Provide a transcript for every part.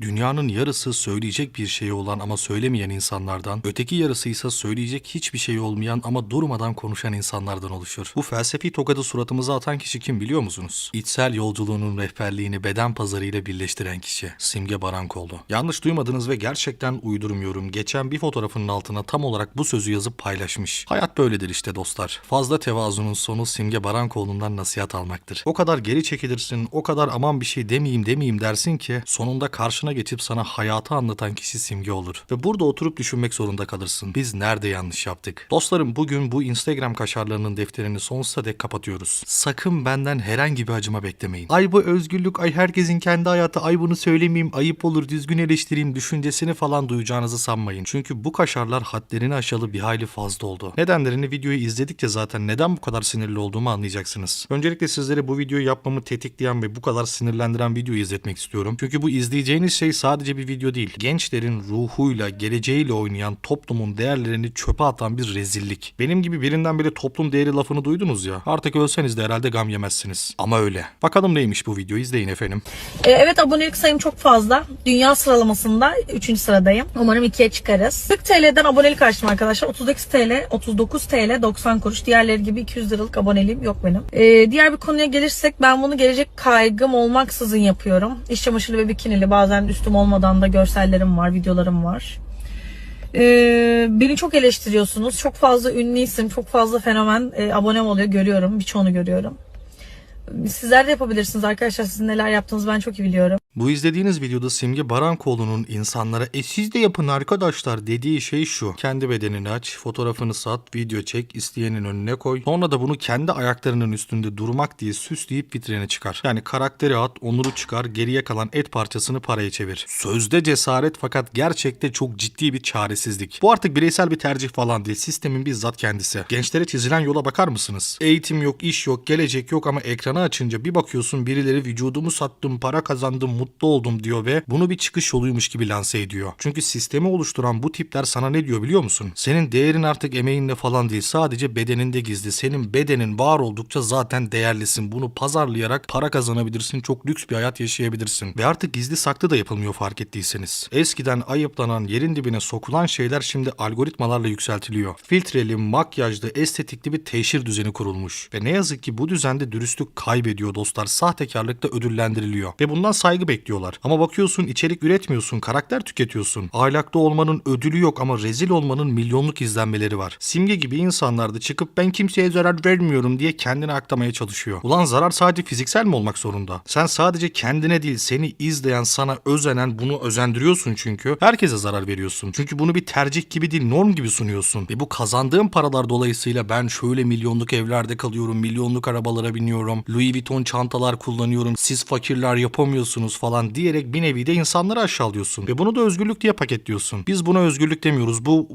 Dünyanın yarısı söyleyecek bir şeyi olan ama söylemeyen insanlardan, öteki yarısı ise söyleyecek hiçbir şey olmayan ama durmadan konuşan insanlardan oluşur. Bu felsefi tokadı suratımıza atan kişi kim biliyor musunuz? İçsel yolculuğunun rehberliğini beden pazarıyla birleştiren kişi. Simge Barankoğlu. Yanlış duymadınız ve gerçekten uydurmuyorum. Geçen bir fotoğrafının altına tam olarak bu sözü yazıp paylaşmış. Hayat böyledir işte dostlar. Fazla tevazunun sonu Simge Barankoğlu'ndan nasihat almaktır. O kadar geri çekilirsin, o kadar aman bir şey demeyeyim demeyeyim dersin ki sonunda karşına geçip sana hayatı anlatan kişi Simge olur. Ve burada oturup düşünmek zorunda kalırsın. Biz nerede yanlış yaptık? Dostlarım bugün bu Instagram kaşarlarının defterini sonsuza dek kapatıyoruz. Sakın benden herhangi bir acıma beklemeyin. Ay bu özgürlük, ay herkesin kendi hayatı, ay bunu söylemeyeyim, ayıp olur, düzgün eleştireyim düşüncesini falan duyacağınızı sanmayın. Çünkü bu kaşarlar hadlerini aşalı bir hayli fazla oldu. Nedenlerini videoyu izledikçe zaten neden bu kadar sinirli olduğumu anlayacaksınız. Öncelikle sizlere bu videoyu yapmamı tetikleyen ve bu kadar sinirlendiren videoyu izletmek istiyorum. Çünkü bu izleyeceğiniz şey sadece bir video değil. Gençlerin ruhuyla, geleceğiyle oynayan toplumun değerlerini çöpe atan bir rezillik. Benim gibi birinden biri toplum değeri lafını duydunuz ya. Artık ölseniz de herhalde gam yemezsiniz. Ama öyle. Bakalım neymiş bu video izleyin efendim. Ee, Evet abonelik sayım çok fazla. Dünya sıralamasında 3. sıradayım. Umarım 2'ye çıkarız. 40 TL'den abonelik açtım arkadaşlar. 39 TL, 39 TL 90 kuruş. Diğerleri gibi 200 liralık aboneliğim yok benim. Ee, diğer bir konuya gelirsek ben bunu gelecek kaygım olmaksızın yapıyorum. İş çamaşırlı ve bikinili bazen üstüm olmadan da görsellerim var, videolarım var. Ee, beni çok eleştiriyorsunuz. Çok fazla ünlü isim, çok fazla fenomen e, abonem oluyor. Görüyorum. Birçoğunu görüyorum. Sizler de yapabilirsiniz arkadaşlar. Sizin neler yaptığınızı ben çok iyi biliyorum. Bu izlediğiniz videoda Simge Barankoğlu'nun insanlara e siz de yapın arkadaşlar dediği şey şu. Kendi bedenini aç, fotoğrafını sat, video çek, isteyenin önüne koy. Sonra da bunu kendi ayaklarının üstünde durmak diye süsleyip vitrine çıkar. Yani karakteri at, onuru çıkar, geriye kalan et parçasını paraya çevir. Sözde cesaret fakat gerçekte çok ciddi bir çaresizlik. Bu artık bireysel bir tercih falan değil. Sistemin bizzat kendisi. Gençlere çizilen yola bakar mısınız? Eğitim yok, iş yok, gelecek yok ama ekranı açınca bir bakıyorsun birileri vücudumu sattım, para kazandım, mutlu oldum diyor ve bunu bir çıkış yoluymuş gibi lanse ediyor. Çünkü sistemi oluşturan bu tipler sana ne diyor biliyor musun? Senin değerin artık emeğinle falan değil sadece bedeninde gizli. Senin bedenin var oldukça zaten değerlisin. Bunu pazarlayarak para kazanabilirsin. Çok lüks bir hayat yaşayabilirsin. Ve artık gizli saklı da yapılmıyor fark ettiyseniz. Eskiden ayıplanan yerin dibine sokulan şeyler şimdi algoritmalarla yükseltiliyor. Filtreli, makyajlı, estetikli bir teşhir düzeni kurulmuş. Ve ne yazık ki bu düzende dürüstlük kaybediyor dostlar. Sahtekarlık da ödüllendiriliyor. Ve bundan saygı bekliyorlar. Ama bakıyorsun içerik üretmiyorsun, karakter tüketiyorsun. Ahlaklı olmanın ödülü yok ama rezil olmanın milyonluk izlenmeleri var. Simge gibi insanlar da çıkıp ben kimseye zarar vermiyorum diye kendini aklamaya çalışıyor. Ulan zarar sadece fiziksel mi olmak zorunda? Sen sadece kendine değil seni izleyen, sana özenen bunu özendiriyorsun çünkü. Herkese zarar veriyorsun. Çünkü bunu bir tercih gibi değil norm gibi sunuyorsun. Ve bu kazandığın paralar dolayısıyla ben şöyle milyonluk evlerde kalıyorum, milyonluk arabalara biniyorum, Louis Vuitton çantalar kullanıyorum, siz fakirler yapamıyorsunuz falan diyerek bir nevi de insanları aşağılıyorsun. Ve bunu da özgürlük diye paketliyorsun. Biz buna özgürlük demiyoruz. Bu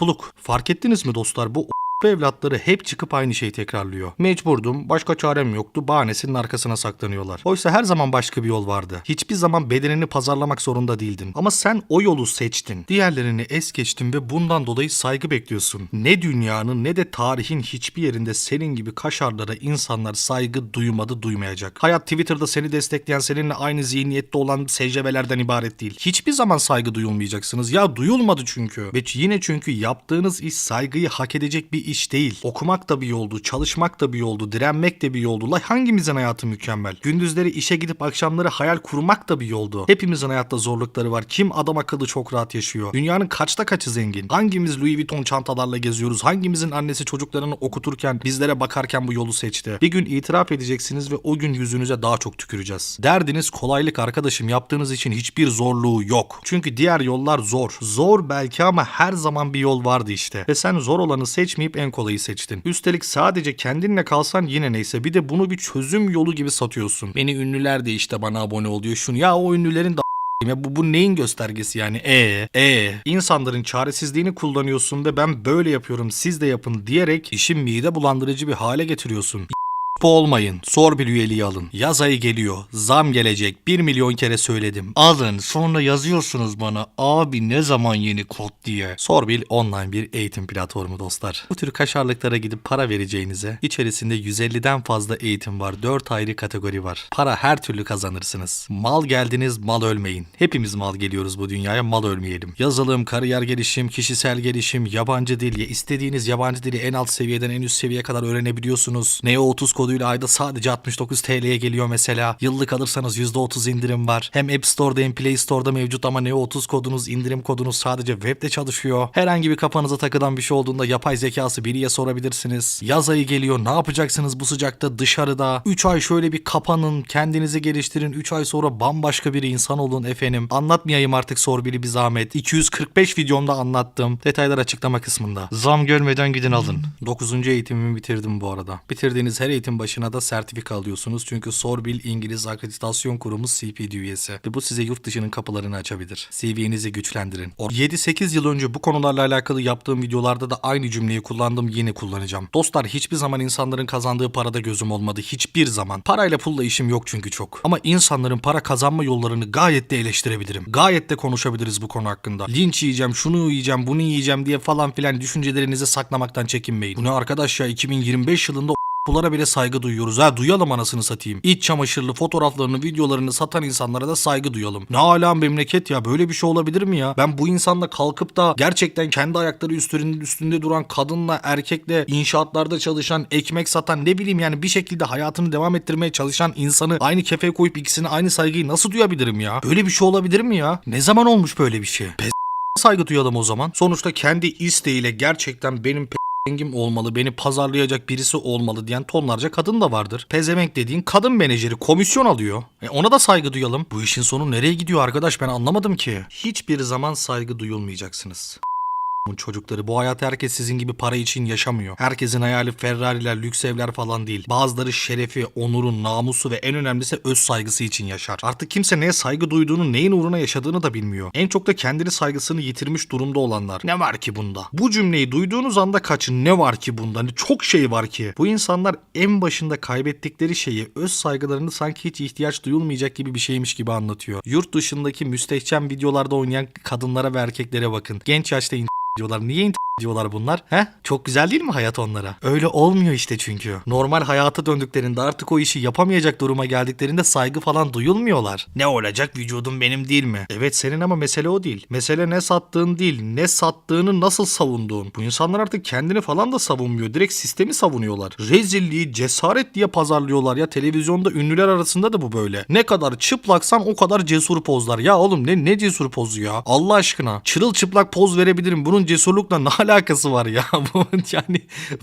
o**luk. Fark ettiniz mi dostlar? Bu bu evlatları hep çıkıp aynı şeyi tekrarlıyor. Mecburdum, başka çarem yoktu, bahanesinin arkasına saklanıyorlar. Oysa her zaman başka bir yol vardı. Hiçbir zaman bedenini pazarlamak zorunda değildin. Ama sen o yolu seçtin. Diğerlerini es geçtin ve bundan dolayı saygı bekliyorsun. Ne dünyanın ne de tarihin hiçbir yerinde senin gibi kaşarlara insanlar saygı duymadı duymayacak. Hayat Twitter'da seni destekleyen seninle aynı zihniyette olan secdebelerden ibaret değil. Hiçbir zaman saygı duyulmayacaksınız. Ya duyulmadı çünkü. Ve yine çünkü yaptığınız iş saygıyı hak edecek bir iş değil. Okumak da bir yoldu, çalışmak da bir yoldu, direnmek de bir yoldu. La hangimizin hayatı mükemmel? Gündüzleri işe gidip akşamları hayal kurmak da bir yoldu. Hepimizin hayatta zorlukları var. Kim adam akıllı çok rahat yaşıyor? Dünyanın kaçta kaçı zengin? Hangimiz Louis Vuitton çantalarla geziyoruz? Hangimizin annesi çocuklarını okuturken, bizlere bakarken bu yolu seçti? Bir gün itiraf edeceksiniz ve o gün yüzünüze daha çok tüküreceğiz. Derdiniz kolaylık arkadaşım. Yaptığınız için hiçbir zorluğu yok. Çünkü diğer yollar zor. Zor belki ama her zaman bir yol vardı işte. Ve sen zor olanı seçmeyip en kolayı seçtin. Üstelik sadece kendinle kalsan yine neyse bir de bunu bir çözüm yolu gibi satıyorsun. Beni ünlüler de işte bana abone oluyor şunu. Ya o ünlülerin de ya bu, bu neyin göstergesi yani? E e insanların çaresizliğini kullanıyorsun ve ben böyle yapıyorum siz de yapın diyerek işi mide bulandırıcı bir hale getiriyorsun. Olmayın. Sor bir üyeliği alın. Yaz ayı geliyor. Zam gelecek. 1 milyon kere söyledim. Alın. Sonra yazıyorsunuz bana. Abi ne zaman yeni kod diye. Sorbil online bir eğitim platformu dostlar. Bu tür kaşarlıklara gidip para vereceğinize içerisinde 150'den fazla eğitim var. 4 ayrı kategori var. Para her türlü kazanırsınız. Mal geldiniz mal ölmeyin. Hepimiz mal geliyoruz bu dünyaya mal ölmeyelim. Yazılım, kariyer gelişim, kişisel gelişim, yabancı dil. Ya istediğiniz yabancı dili en alt seviyeden en üst seviyeye kadar öğrenebiliyorsunuz. Neo 30 koduyla ayda sadece 69 TL'ye geliyor mesela. Yıllık alırsanız %30 indirim var. Hem App Store'da hem Play Store'da mevcut ama Neo 30 kodunuz, indirim kodunuz sadece webde çalışıyor. Herhangi bir kafanıza takılan bir şey olduğunda yapay zekası biriye sorabilirsiniz. Yaz ayı geliyor. Ne yapacaksınız bu sıcakta dışarıda? 3 ay şöyle bir kapanın, kendinizi geliştirin. 3 ay sonra bambaşka bir insan olun efendim. Anlatmayayım artık Sorbili bir zahmet. 245 videomda anlattım. Detaylar açıklama kısmında. Zam görmeden gidin alın. 9. eğitimimi bitirdim bu arada. Bitirdiğiniz her eğitim başına da sertifika alıyorsunuz. Çünkü Sorbil İngiliz Akreditasyon Kurumu CPD üyesi. Ve bu size yurt dışının kapılarını açabilir. CV'nizi güçlendirin. O- 7-8 yıl önce bu konularla alakalı yaptığım videolarda da aynı cümleyi kullandım yine kullanacağım. Dostlar hiçbir zaman insanların kazandığı parada gözüm olmadı. Hiçbir zaman. Parayla pulla işim yok çünkü çok. Ama insanların para kazanma yollarını gayet de eleştirebilirim. Gayet de konuşabiliriz bu konu hakkında. Linç yiyeceğim, şunu yiyeceğim, bunu yiyeceğim diye falan filan düşüncelerinizi saklamaktan çekinmeyin. Bu ne arkadaş ya 2025 yılında Bulara bile saygı duyuyoruz. Ha duyalım anasını satayım. İç çamaşırlı fotoğraflarını, videolarını satan insanlara da saygı duyalım. Ne ala memleket ya böyle bir şey olabilir mi ya? Ben bu insanla kalkıp da gerçekten kendi ayakları üstünde, üstünde duran kadınla erkekle inşaatlarda çalışan, ekmek satan ne bileyim yani bir şekilde hayatını devam ettirmeye çalışan insanı aynı kefeye koyup ikisine aynı saygıyı nasıl duyabilirim ya? Böyle bir şey olabilir mi ya? Ne zaman olmuş böyle bir şey? Pes saygı duyalım o zaman. Sonuçta kendi isteğiyle gerçekten benim rengim olmalı, beni pazarlayacak birisi olmalı diyen tonlarca kadın da vardır. Pezevenk dediğin kadın menajeri komisyon alıyor. E ona da saygı duyalım. Bu işin sonu nereye gidiyor arkadaş ben anlamadım ki. Hiçbir zaman saygı duyulmayacaksınız. Bu çocukları bu hayat herkes sizin gibi para için yaşamıyor. Herkesin hayali Ferrari'ler, lüks evler falan değil. Bazıları şerefi, onurun, namusu ve en önemlisi öz saygısı için yaşar. Artık kimse neye saygı duyduğunu, neyin uğruna yaşadığını da bilmiyor. En çok da kendini saygısını yitirmiş durumda olanlar. Ne var ki bunda? Bu cümleyi duyduğunuz anda kaçın. Ne var ki bunda? Hani çok şey var ki. Bu insanlar en başında kaybettikleri şeyi, öz saygılarını sanki hiç ihtiyaç duyulmayacak gibi bir şeymiş gibi anlatıyor. Yurt dışındaki müstehcen videolarda oynayan kadınlara ve erkeklere bakın. Genç yaşta diyorlar. Niye diyorlar bunlar? He? Çok güzel değil mi hayat onlara? Öyle olmuyor işte çünkü. Normal hayata döndüklerinde artık o işi yapamayacak duruma geldiklerinde saygı falan duyulmuyorlar. Ne olacak vücudum benim değil mi? Evet senin ama mesele o değil. Mesele ne sattığın değil, ne sattığını nasıl savunduğun. Bu insanlar artık kendini falan da savunmuyor. Direkt sistemi savunuyorlar. Rezilliği cesaret diye pazarlıyorlar ya. Televizyonda ünlüler arasında da bu böyle. Ne kadar çıplaksan o kadar cesur pozlar. Ya oğlum ne ne cesur pozu ya? Allah aşkına. Çırılçıplak poz verebilirim. Bunun cesurlukla ne alakası var ya? Yani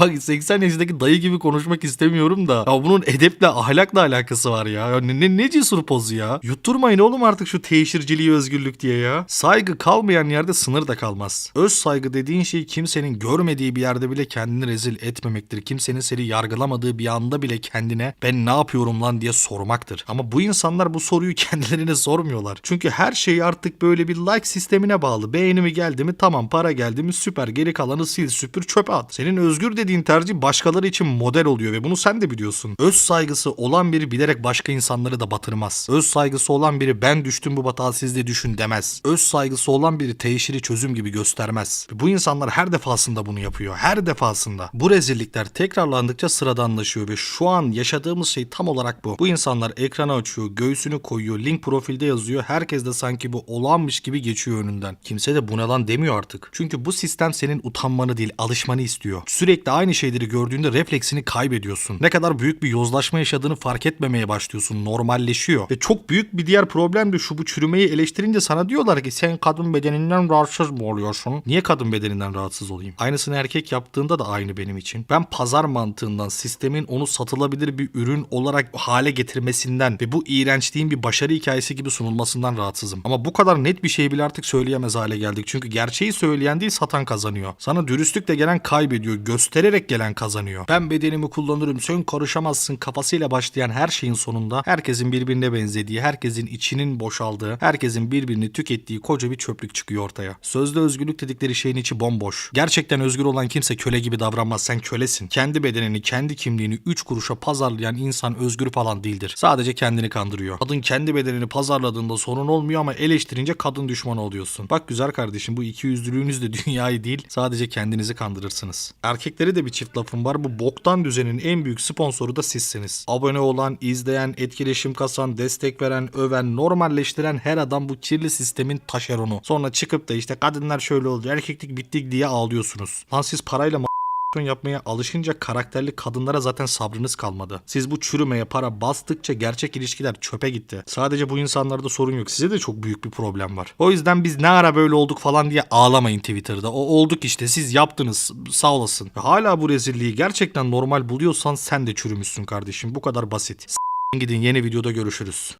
bak 80 yaşındaki dayı gibi konuşmak istemiyorum da. Ya bunun edeple ahlakla alakası var ya. ya ne, ne, ne cesur pozu ya? Yutturmayın oğlum artık şu teşhirciliği özgürlük diye ya. Saygı kalmayan yerde sınır da kalmaz. Öz saygı dediğin şey kimsenin görmediği bir yerde bile kendini rezil etmemektir. Kimsenin seni yargılamadığı bir anda bile kendine ben ne yapıyorum lan diye sormaktır. Ama bu insanlar bu soruyu kendilerine sormuyorlar. Çünkü her şey artık böyle bir like sistemine bağlı. Beğenimi geldi mi tamam para geldi mi süper geri kalanı sil süpür çöpe at. Senin özgür dediğin tercih başkaları için model oluyor ve bunu sen de biliyorsun. Öz saygısı olan biri bilerek başka insanları da batırmaz. Öz saygısı olan biri ben düştüm bu batağa siz de düşün demez. Öz saygısı olan biri teşhiri çözüm gibi göstermez. Bu insanlar her defasında bunu yapıyor. Her defasında. Bu rezillikler tekrarlandıkça sıradanlaşıyor ve şu an yaşadığımız şey tam olarak bu. Bu insanlar ekrana açıyor, göğsünü koyuyor, link profilde yazıyor. Herkes de sanki bu olağanmış gibi geçiyor önünden. Kimse de bu ne lan demiyor artık. Çünkü bu sistem senin utanmanı değil, alışmanı istiyor. Sürekli aynı şeyleri gördüğünde refleksini kaybediyorsun. Ne kadar büyük bir yozlaşma yaşadığını fark etmemeye başlıyorsun. Normalleşiyor. Ve çok büyük bir diğer problem de şu bu çürümeyi eleştirince sana diyorlar ki sen kadın bedeninden rahatsız mı oluyorsun? Niye kadın bedeninden rahatsız olayım? Aynısını erkek yaptığında da aynı benim için. Ben pazar mantığından, sistemin onu satılabilir bir ürün olarak hale getirmesinden ve bu iğrençliğin bir başarı hikayesi gibi sunulmasından rahatsızım. Ama bu kadar net bir şeyi bile artık söyleyemez hale geldik. Çünkü gerçeği söyleyen değil satan kazanıyor. Kazanıyor. Sana dürüstlükle gelen kaybediyor. Göstererek gelen kazanıyor. Ben bedenimi kullanırım sen karışamazsın kafasıyla başlayan her şeyin sonunda herkesin birbirine benzediği, herkesin içinin boşaldığı, herkesin birbirini tükettiği koca bir çöplük çıkıyor ortaya. Sözde özgürlük dedikleri şeyin içi bomboş. Gerçekten özgür olan kimse köle gibi davranmaz. Sen kölesin. Kendi bedenini, kendi kimliğini 3 kuruşa pazarlayan insan özgür falan değildir. Sadece kendini kandırıyor. Kadın kendi bedenini pazarladığında sorun olmuyor ama eleştirince kadın düşmanı oluyorsun. Bak güzel kardeşim bu iki yüzlülüğünüz de dünyayı değil sadece kendinizi kandırırsınız. Erkekleri de bir çift lafım var. Bu boktan düzenin en büyük sponsoru da sizsiniz. Abone olan, izleyen, etkileşim kasan, destek veren, öven, normalleştiren her adam bu kirli sistemin taşeronu. Sonra çıkıp da işte kadınlar şöyle oldu, erkeklik bittik diye ağlıyorsunuz. Lan siz parayla yapmaya alışınca karakterli kadınlara zaten sabrınız kalmadı. Siz bu çürümeye para bastıkça gerçek ilişkiler çöpe gitti. Sadece bu insanlarda sorun yok. Size de çok büyük bir problem var. O yüzden biz ne ara böyle olduk falan diye ağlamayın Twitter'da. O olduk işte siz yaptınız sağ olasın. Hala bu rezilliği gerçekten normal buluyorsan sen de çürümüşsün kardeşim. Bu kadar basit. S- gidin yeni videoda görüşürüz.